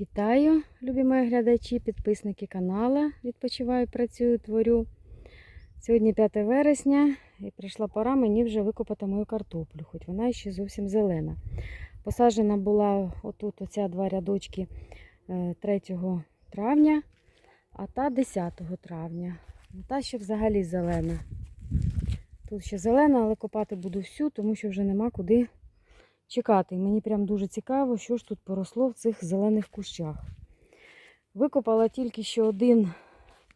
Вітаю, любі мої глядачі, підписники каналу. Відпочиваю, працюю, творю. Сьогодні 5 вересня і прийшла пора мені вже викопати мою картоплю, хоч вона ще зовсім зелена. Посаджена була отут оця два рядочки е, 3 травня, а та 10 травня. Ну, Та ще взагалі зелена. Тут ще зелена, але копати буду всю, тому що вже нема куди чекати. Мені прям дуже цікаво, що ж тут поросло в цих зелених кущах. Викопала тільки ще один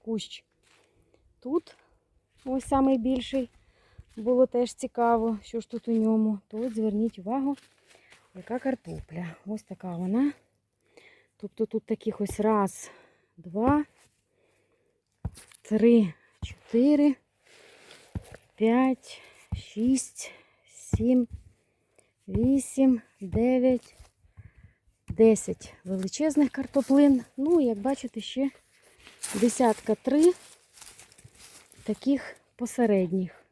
кущ тут, ось самий більший. Було теж цікаво, що ж тут у ньому. То от зверніть увагу, яка картопля. Ось така вона. Тобто тут таких ось раз, два, три, чотири, п'ять, шість, сім. 8, 9, 10 величезних картоплин. Ну, як бачите, ще десятка три таких посередніх.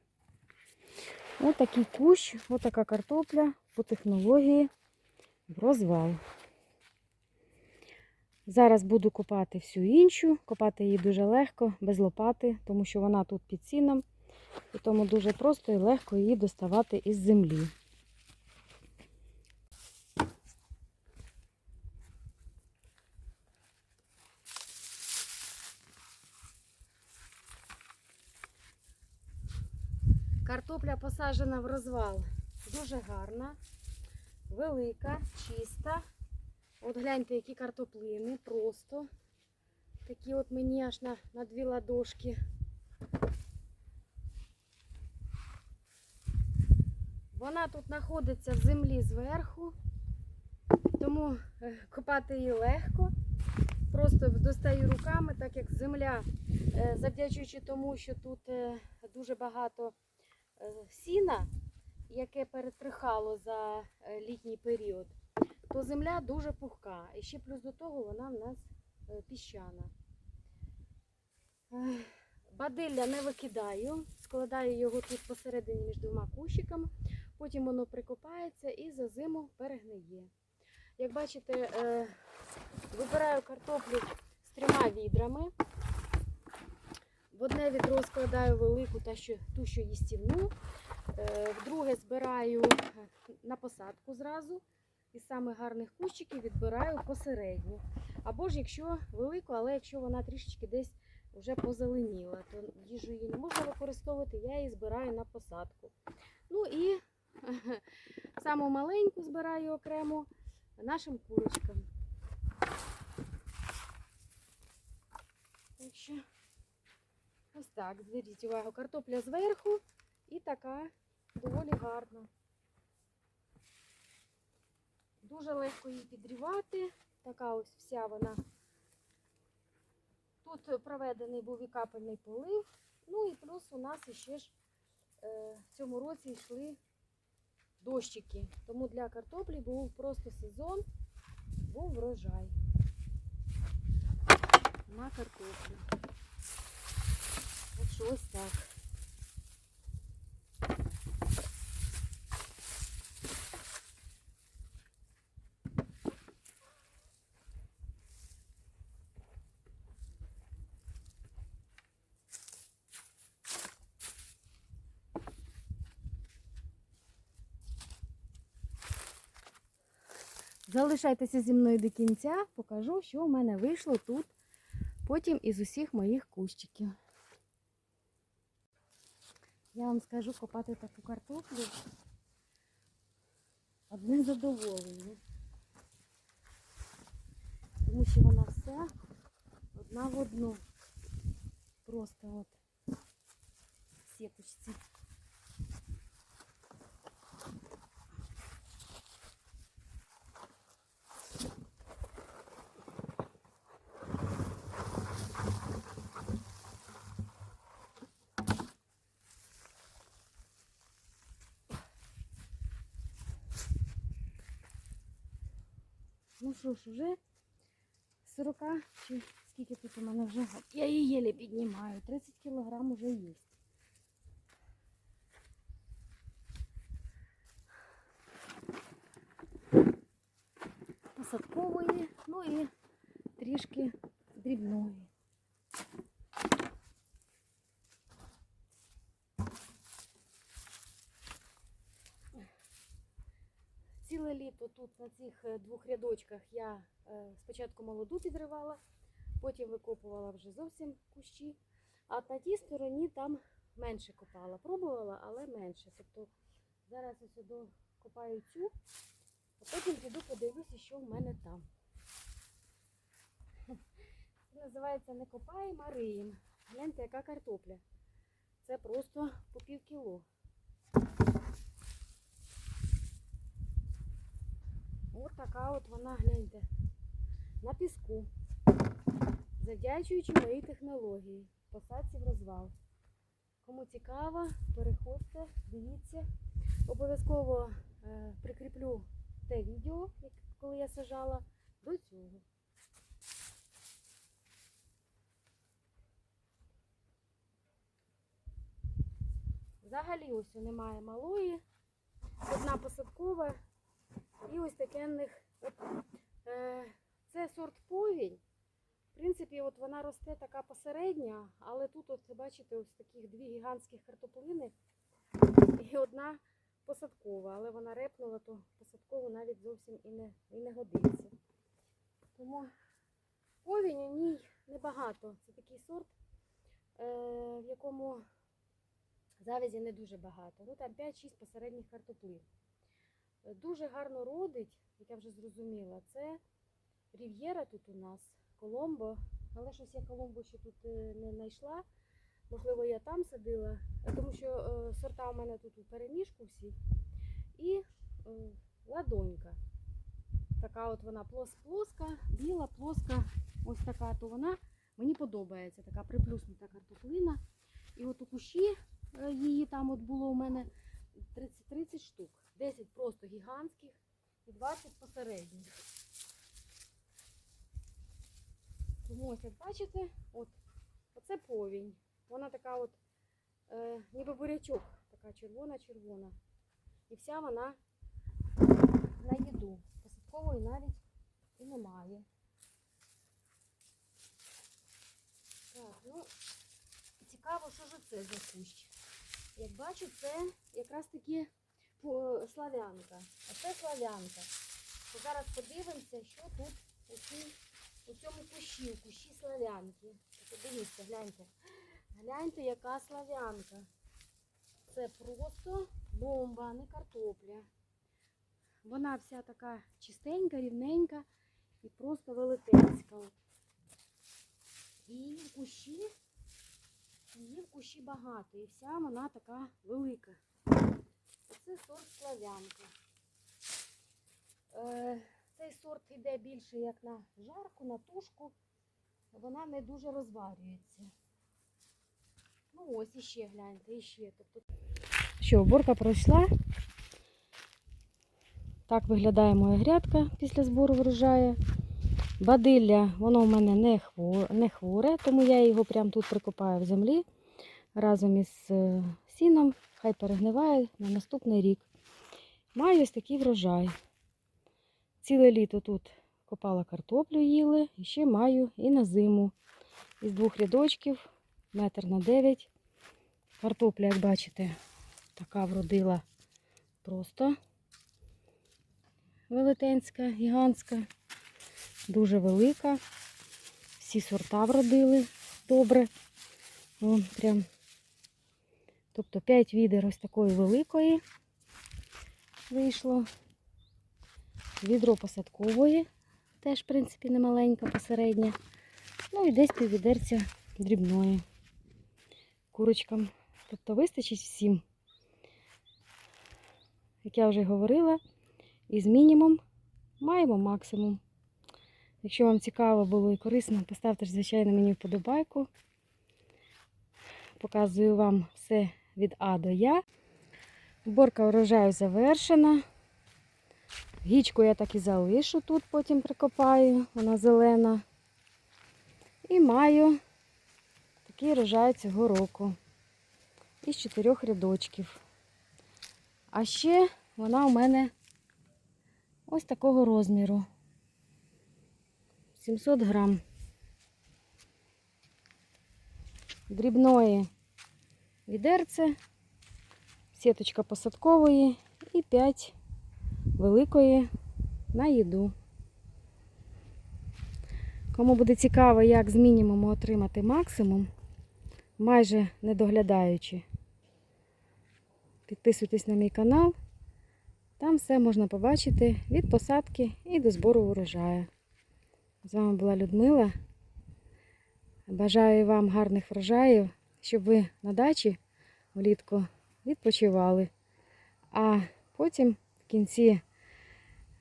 Ось такий кущ, ось така картопля по технології в розвал. Зараз буду копати всю іншу. Копати її дуже легко, без лопати, тому що вона тут під сіном. І тому дуже просто і легко її доставати із землі. Картопля посаджена в розвал. Дуже гарна, велика, чиста. От гляньте, які картоплини, просто. Такі от мені аж на, на дві ладошки. Вона тут знаходиться в землі зверху, тому е, копати її легко. Просто достаю руками, так як земля, е, завдячуючи тому, що тут е, дуже багато сіна, яке перетрихало за е, літній період, то земля дуже пухка. І ще плюс до того вона в нас е, піщана. Бадилля не викидаю, складаю його тут посередині між двома кущиками, потім воно прикопається і за зиму перегниє. Як бачите, е, вибираю картоплю з трьома відрами. В одне відро складаю велику та що, ту, що їстівну. Е, В друге збираю е, на посадку зразу. Із самих гарних кущиків відбираю посередню. Або ж якщо велику, але якщо вона трішечки десь вже позеленіла, то їжу її не можна використовувати, я її збираю на посадку. Ну і саму маленьку збираю окремо нашим курочкам. Так що ось так, зверніть увагу, картопля зверху і така доволі гарна. Дуже легко її підрівати. Така ось вся вона. Тут проведений був і капельний полив. Ну і плюс у нас іще ж е, в цьому році йшли дощики. Тому для картоплі був просто сезон, був врожай на картоплю. Так що ось так. Залишайтеся зі мною до кінця, покажу, що в мене вийшло тут потім із усіх моїх кущиків. Я вам скажу копати таку картоплю. Одне задоволення. Тому що вона вся одна в одну. Просто от сіточці. Ну що ж, вже 40 чи скільки тут у мене вже? Я її єлі піднімаю. 30 кілограм уже є. Посадкової. Ну і трішки дрібної. Ціле літо тут на цих е, двох рядочках я е, спочатку молоду підривала, потім викопувала вже зовсім кущі, а на тій стороні там менше копала. Пробувала, але менше. Тобто зараз я сюди копаю цю, а потім піду подивлюся, що в мене там. Це називається не копаємо, а. Гляньте, яка картопля. Це просто по пів кіло. От така от вона, гляньте, на піску. Завдячуючи моїй технології. Посадці в розвал. Кому цікаво, переходьте, дивіться. Обов'язково е, прикріплю те відео, коли я сажала, до цього. Взагалі ось немає малої, одна посадкова і ось такенних. От, е, це сорт повінь. В принципі, от вона росте така посередня, але тут, от, бачите, ось таких дві гігантських картоплини і одна посадкова, але вона репнула, то посадкову навіть зовсім і не, і не годиться. Тому повінь у ній небагато. Це такий сорт, е, в якому завязі не дуже багато. Ну там 5-6 посередніх картоплин. Дуже гарно родить, як я вже зрозуміла, це Рів'єра тут у нас, Коломбо. Але щось я Коломбо ще тут е, не знайшла. Можливо, я там садила, тому що е, сорта у мене тут у переміжку всі. І е, ладонька. Така от вона плос- плоска, біла, плоска, ось така, то вона мені подобається, така приплюснута картоплина. І от у кущі її там от було у мене 30, 30 штук. 10 просто гігантських і 20 посередніх. Тому ось як бачите, от, оце повінь. Вона така от, е, ніби бурячок, така червона-червона. І вся вона на їду. Посадкової навіть і немає. Так, ну, цікаво, що ж це за кущ. Як бачу, це якраз таки по- славянка. Оце славянка. То зараз подивимося, що тут у, цій, у цьому кущі, у кущі славянки. Подивіться, гляньте. Гляньте, яка славянка. Це просто бомба, не картопля. Вона вся така чистенька, рівненька і просто велетенська. І в кущі, її в кущі багато. І вся вона така велика. Славянка. Е, цей сорт йде більше як на жарку, на тушку. Вона не дуже розварюється. Ну ось іще гляньте, іще. Тобто... Що, уборка пройшла. Так виглядає моя грядка після збору врожаю. Бадилля, воно в мене не хворе, не хворе, тому я його прямо тут прикопаю в землі разом із е, сіном. Хай перегниває на наступний рік. Маю ось такий врожай. Ціле літо тут копала картоплю їли, і ще маю і на зиму. Із двох рядочків, метр на дев'ять. Картопля, як бачите, така вродила просто велетенська, гігантська, дуже велика. Всі сорта вродили добре. Вон прям. Тобто 5 відер ось такої великої вийшло. Відро посадкової, теж, в принципі, не маленька, посередня. Ну і десь піввідерця дрібної курочкам. Тобто вистачить всім. Як я вже говорила, із мінімум маємо максимум. Якщо вам цікаво було і корисно, поставте звичайно, мені вподобайку. Показую вам все від А до Я. Уборка урожаю завершена. Гічку я так і залишу тут, потім прикопаю, вона зелена. І маю такий урожай цього року. Із чотирьох рядочків. А ще вона у мене ось такого розміру. 700 грам. Дрібної відерце, сіточка посадкової і 5 великої на їду. Кому буде цікаво, як з мінімуму отримати максимум, майже не доглядаючи, підписуйтесь на мій канал. Там все можна побачити від посадки і до збору урожаю. З вами була Людмила. Бажаю вам гарних врожаїв, щоб ви на дачі влітку відпочивали. А потім в кінці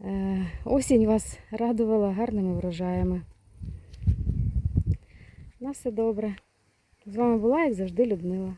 е, осінь вас радувала гарними врожаями. На все добре. З вами була, як завжди, Людмила.